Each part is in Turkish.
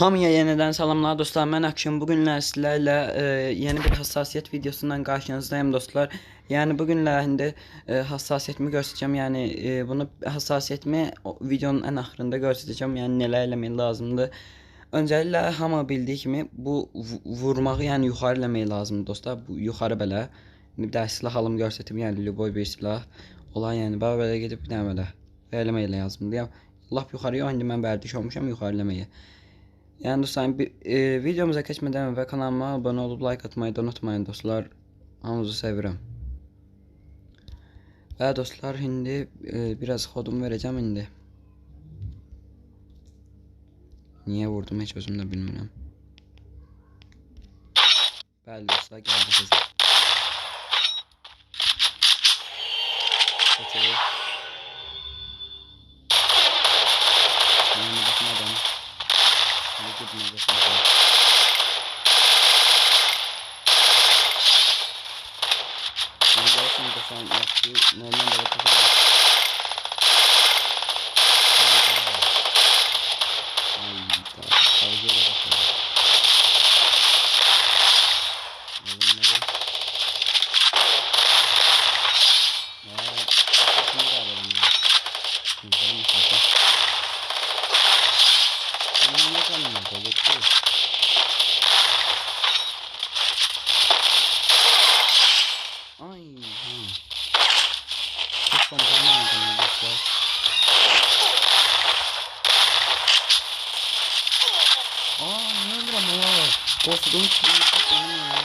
Hamıya yeniden salamlar dostlar. Mən Akşam bugünlər sizlərlə e, yeni bir hassasiyet videosundan qarşınızdayım dostlar. Yəni bu günlər indi e, hassasiyetimi göstərəcəm. Yəni e, bunu hassasiyetimi o videonun ən axırında göstərəcəm. Yəni nələr eləmək lazımdır. Öncəliklə hamı bildiyi kimi bu vu- vurmağı yəni yuxarı eləmək lazımdır dostlar. Bu yuxarı belə. İndi bir də silah alım göstərdim. Yəni любой bir silah. Ola yəni belə belə gedib bir dənə belə. Belə eləmək lazımdır. Yəni lap yuxarıya indi mən bərdiş olmuşam yuxarı eləməyə. Yani dostlar bir, e, videomuza geçmeden evvel kanalıma abone olup like atmayı da unutmayın dostlar. Hamınızı seviyorum. Ve dostlar şimdi e, biraz kodum vereceğim şimdi. Niye vurdum hiç özüm de bilmiyorum. Bəli dostlar geldi size. Okey. Hadi gitmeye başlayalım. Yani gerçekten de sen yaptığı normal de yapabilir. Ay, daha kavgaya da bakalım. Oğlum ne bu? Ya, sesini de alalım ya. Güzel mi kanka? Onun ne kanını balıkçı? Ay. Ha. Kampanya aldım dostlar. Aa ne olur ama ya. Korktuğum gibi çok benim ya.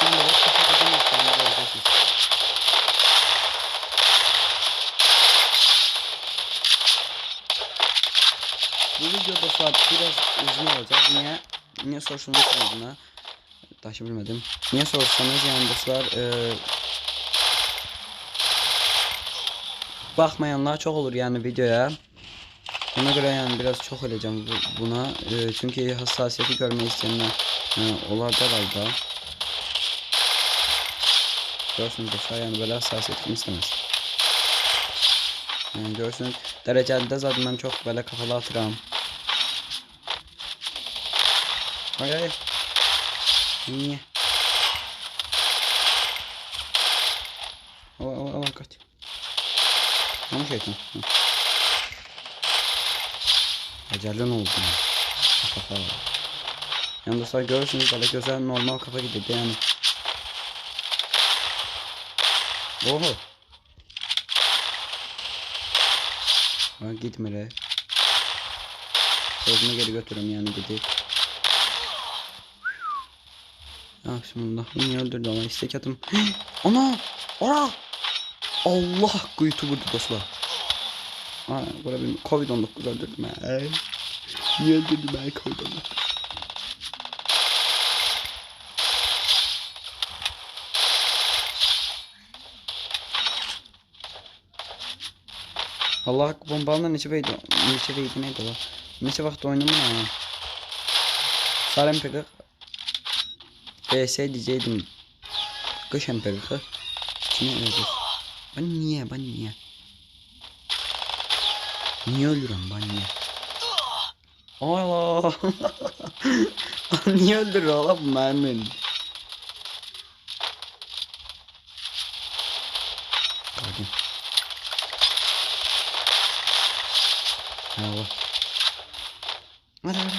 Şimdi bak kapatacağım yoksa göreceksiniz. Bu video dostlar biraz uzun olacak. Niye? Niye sorsunuz buna? Taşı bilmedim. Niye sorsanız yani dostlar e, bakmayanlar çok olur yani videoya. Ona göre yani biraz çok öleceğim bu, buna. E, çünkü hassasiyeti görmeyi isteyenler e, olar herhalde. Görsünüz dostlar yani böyle hassasiyet kim istemez. Yani görsünüz dereceli de zaten ben çok böyle kafalı atıram. Ay ay. Niye? Şeytan. Hı. Acelin oldu. Kafa. Yani dostlar görürsünüz böyle güzel normal kafa gidiyor yani. Oho. Ben gitme re. Sözüme geri götürüm yani gidip. Ya bismillah. Beni öldürdü ama istek atım. Ana! Ora! Allah kuytu vurdu dostlar. Aa, böyle bir Covid-19 öldürdüm ha. Niye öldürdüm ben Covid-19? Allah beydi. İçi beydi neydi o? Neçə vaxt oynadım ha. Sarı MPG BS diyeceydim. Kış MPG. Kimi öldür? Ben niye? Ben niye? Niye öldürüyorum ben niye? Allah! niye öldürüyor oğlum bu mermin? Bakayım. Ha bak. Hadi hadi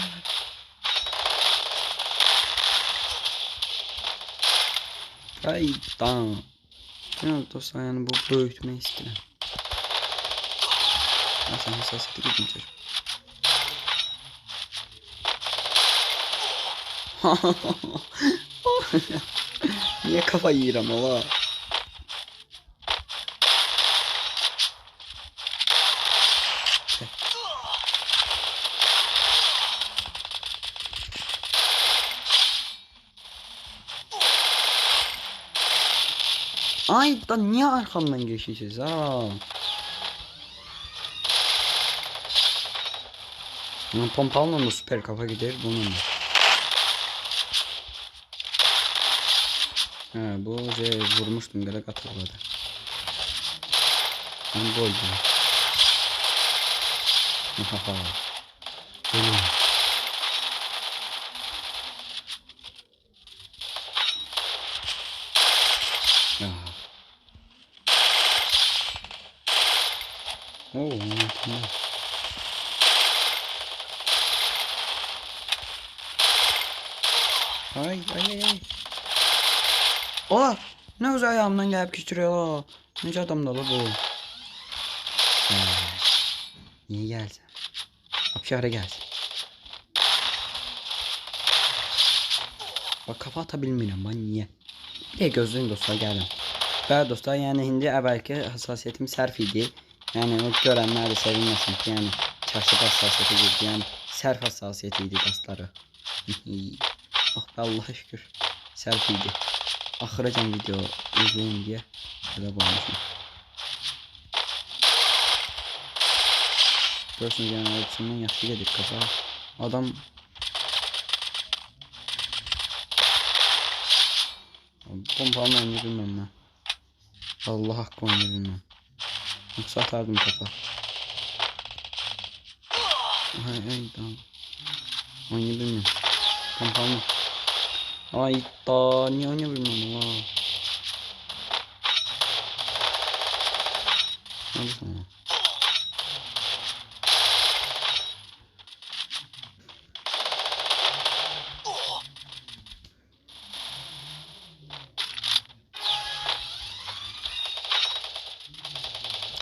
hadi. Ay tamam. Ya dostlar yani bu büyütme istedim. Ya sen hassasiyeti gidin çocuk. Niye kafa yiyorum ama? Ay da niye arkamdan geçiyorsunuz ha? Bunun pompalla da süper kafa gider bunun. da. He bu şey vurmuştum gerek atılmadı. Ben gol diyor. Ölüm. Ya. Oo, mükemmel. Ay ay ay. Ola! Ne güzel ayağımdan gelip geçiriyor o. Nece adam da bu. Ha. Niye gelsin? Apşara gelsin. Bak kafa atabilmirəm ben niye? Bir de gözlüyüm dostlar gəlin. Bəli dostlar, yəni indi əvvəlki həssasiyyətim sərf idi. Yəni o görənlər də sevinməsin ki, yəni çaşıb həssasiyyəti girdi. Yəni sərf həssasiyyəti idi dostları. be Allah'a şükür. Sərf idi. Axıracan video izləyin deyə belə olmuşum. Görürsünüz yəni hepsindən yaxşı gedir kafa. Adam Pompalını oyunu bilmem ben. Allah hakkı oyunu bilmem. Yoksa atardım kafa. Ay ay tamam. Oyunu bilmiyorum. Pompalını. Ay da niye oyunu bilmem Allah.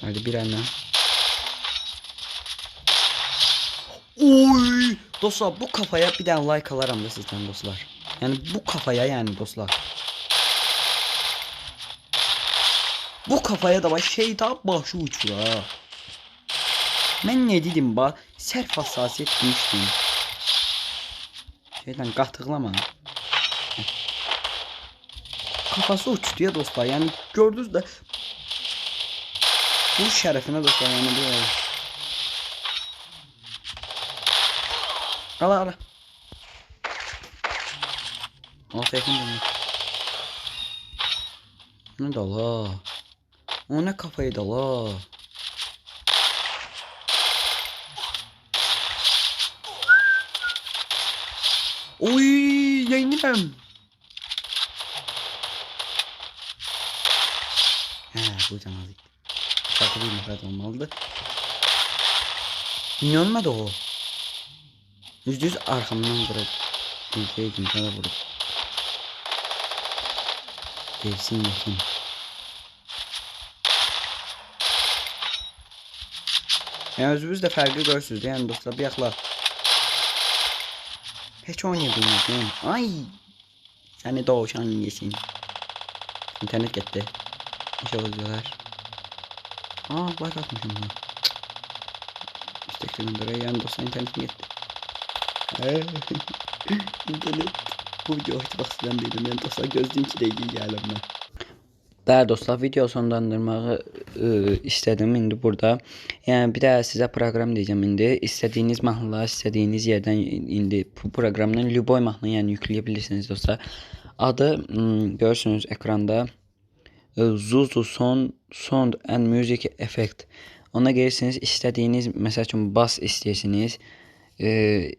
Hadi bir anne. Oy! Dostlar bu kafaya bir tane like alaram da sizden dostlar. Yani bu kafaya yani dostlar. Bu kafaya da bak şeytan başı uçur ha. Ben ne dedim ba? Sərf hassasiyet demişdim. Şeyden qatıqlama. Kafası uçtu ya dostlar. Yani gördünüz de bu şerefine dostlar yani bu. Ala ala. Al tekini dönüyor. Ne da la? O ne kafayı da la? Oy yenilem. He bu can aldık. Farklı bir nefret olmalıdır. Niye ölmedi o? Yüzde yüz arkamdan vurup Ülkeye kimse de Devsin yakın Yani özünüz de farkı görürsünüz yani dostlar Hiç oynayabiliyorsunuz yani Ay! Seni doğuşan yesin. İnternet gitti İşe bozuyorlar Aa like atmışım bunu İstekli göndereye yani dostlar internetim gitti İnternet bu video bahseden değilim yani dostlar gözlüğüm ki değil geldim ben Bəli dostlar video sonlandırmağı ıı, istedim indi burada. Yəni bir də sizə proqram deyəcəm indi. İstədiyiniz mahnıları istədiyiniz yerdən indi bu proqramdan Luboy mahnını yəni yükləyə bilirsiniz dostlar. Adı görürsünüz ekranda. Iı, Zuzu Son Sound and Music Effect. Ona gelirsiniz istədiyiniz məsəl üçün bas istəyirsiniz. Eee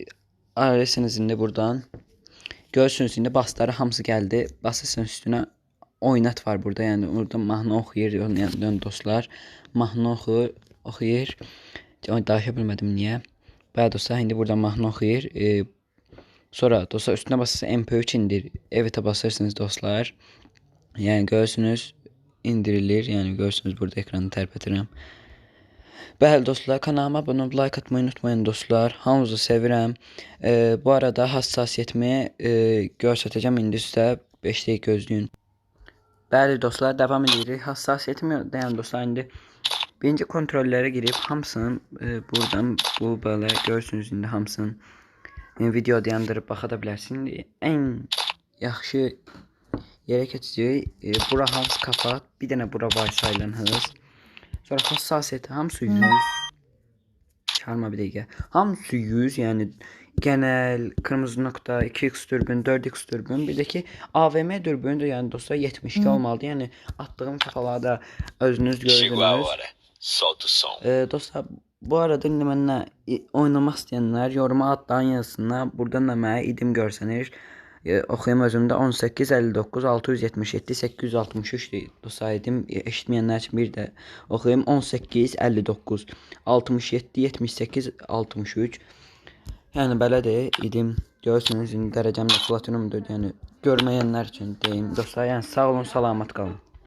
arasınız indi buradan. Görürsünüz indi basları hamısı geldi. Basırsınız üstüne oynat var burada. Yani orada mahnı oxuyur yəni, yəni dostlar. Mahnı oxuyur, oxuyur. Ay danışa bilmədim niyə. Bəli dostlar, indi burada mahnı oxuyur. Ee, sonra dostlar üstüne basırsanız MP3 indir. Evet basırsınız dostlar. Yəni görürsünüz indirilir. Yəni görürsünüz burada ekranı tərpədirəm. Bəli dostlar, kanalıma abunə olub like atmayı unutmayın dostlar. Hamınızı sevirəm. Ee, bu arada hassasiyetimi e, göstərəcəm indi sizə 5 dəqiqə gözləyin. Bəli dostlar, davam edirik. Hassasiyetimi dayan dostlar indi birinci kontrollərə girib hamısını e, buradan bu belə görürsünüz indi hamısını e, video dayandırıb baxa da bilərsiniz. İndi ən yaxşı yerə keçəcək. E, bura hamısı kapat, bir dənə bura hız. Sonra hassasiyeti hamısı 100. Çalma bir dəqiqə. Hamısı 100, yəni genel kırmızı nokta 2x dürbün 4x dürbün bir de ki AVM dürbünü de yani dostlar 72 olmalı yani attığım kafalarda özünüz gördünüz. Ee, dostlar bu arada indi mənə i- oynamaq istəyənlər yoruma adlarını yazsınlar. Buradan da mənə idim görsənir. E, oxuyum özümdə 18 59 677 863 -dir. Dostlar idim e, eşitməyənlər üçün bir də oxuyum 18 59 67 78 63 Yəni belədir idim. Görürsünüz indi dərəcəm də platinumdur. Yəni görməyənlər üçün deyim. Dostlar, yəni sağ olun, salamat qalın.